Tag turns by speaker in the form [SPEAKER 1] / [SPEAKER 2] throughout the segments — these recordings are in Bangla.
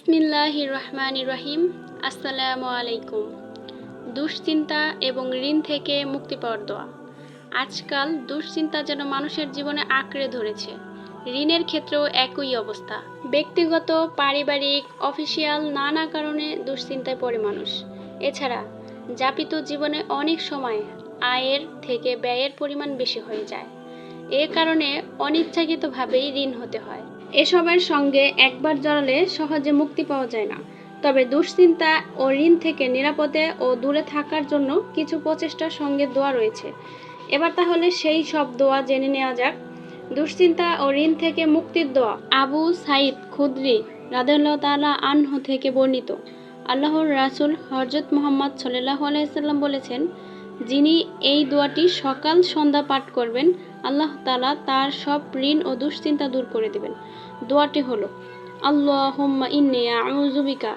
[SPEAKER 1] বিসমিল্লাহ রহমান রহিম আসসালামু আলাইকুম দুশ্চিন্তা এবং ঋণ থেকে মুক্তি পাওয়ার দোয়া। আজকাল দুশ্চিন্তা যেন মানুষের জীবনে আঁকড়ে ধরেছে। ঋণের ক্ষেত্রেও একই অবস্থা। ব্যক্তিগত, পারিবারিক, অফিসিয়াল নানা কারণে দুশ্চিন্তায় পড়ে মানুষ। এছাড়া, যাপিত জীবনে অনেক সময় আয়ের থেকে ব্যয়ের পরিমাণ বেশি হয়ে যায়। এ কারণে অনিচ্ছাকৃতভাবেই ঋণ হতে হয়। এসবের সঙ্গে একবার জড়ালে সহজে মুক্তি পাওয়া যায় না। তবে দুশ্চিন্তা ও ঋণ থেকে নিরাপদে ও দূরে থাকার জন্য কিছু প্রচেষ্টার সঙ্গে দোয়া রয়েছে। এবার তাহলে সেই সব দোয়া জেনে নেওয়া যাক। দুশ্চিন্তা ও ঋণ থেকে মুক্তির দোয়া। আবু সাইদ খুদরি রাদেল্লাহ তালা আনহু থেকে বর্ণিত। আল্লাহর রাসূল হজরত মোহাম্মদ সাল্লাহ আলাইসাল্লাম বলেছেন, যিনি এই দোয়াটি সকাল সন্ধ্যা পাঠ করবেন আল্লাহ তালা তার সব ঋণ ও দুশ্চিন্তা দূর করে দেবেন। দোয়াটি হলো, আল্লাহুম্মা ইন্নি আউযু বিকা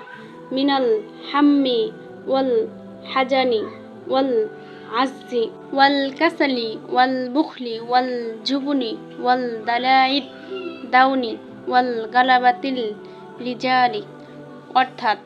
[SPEAKER 1] মিনাল হাম্মি ওয়াল হাজানি ওয়াল আজজি ওয়াল কাসালি ওয়াল বুখলি ওয়াল জুবুনি ওয়াল দালাইদ দাউনি ওয়াল গালাবাতিল রিজালি। অর্থাৎ,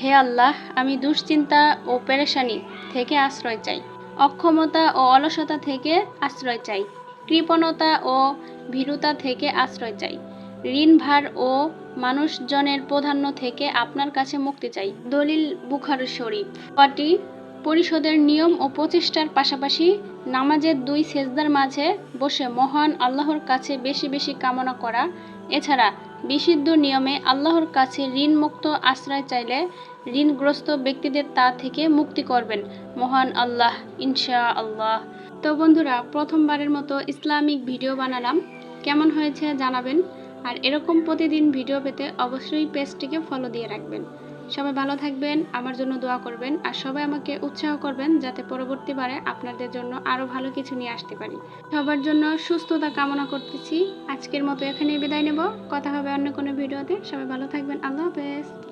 [SPEAKER 1] হে আল্লাহ, আমি দুশ্চিন্তা ও পেরেশানি থেকে আশ্রয় চাই। অক্ষমতা ও অলসতা থেকে আশ্রয় চাই। কৃপণতা ও ভীরুতা থেকে আশ্রয় চাই। ঋণ ভার ও মানুষজনের প্রাধান্য থেকে আপনার কাছে মুক্তি চাই। দলিল বুখার শরীফ। পাটি পরিশোধের নিয়ম ও প্রচেষ্টার পাশাপাশি নামাজের দুই সেজদার মাঝে বসে মহান আল্লাহর কাছে বেশি বেশি কামনা করা। এছাড়া বিশুদ্ধ নিয়মে আল্লাহর কাছে ঋণ মুক্ত আশ্রয় চাইলে ঋণগ্রস্ত ব্যক্তিদের তা থেকে মুক্তি করবেন মহান আল্লাহ ইনশা আল্লাহ তো বন্ধুরা, প্রথমবারের মতো ইসলামিক ভিডিও বানালাম। কেমন হয়েছে জানাবেন। আর এরকম প্রতিদিন ভিডিও পেতে অবশ্যই পেজটিকে ফলো দিয়ে রাখবেন। সবাই ভালো থাকবেন, আমার জন্য দোয়া করবেন, আর সবাই আমাকে উৎসাহ করবেন যাতে পরবর্তীবারে আপনাদের জন্য আরও ভালো কিছু নিয়ে আসতে পারি। সবার জন্য সুস্থতা কামনা করতেছি। আজকের মতো এখানেই বিদায় নেব। কথা হবে অন্য কোনো ভিডিওতে। সবাই ভালো থাকবেন। আল্লাহ হাফেজ।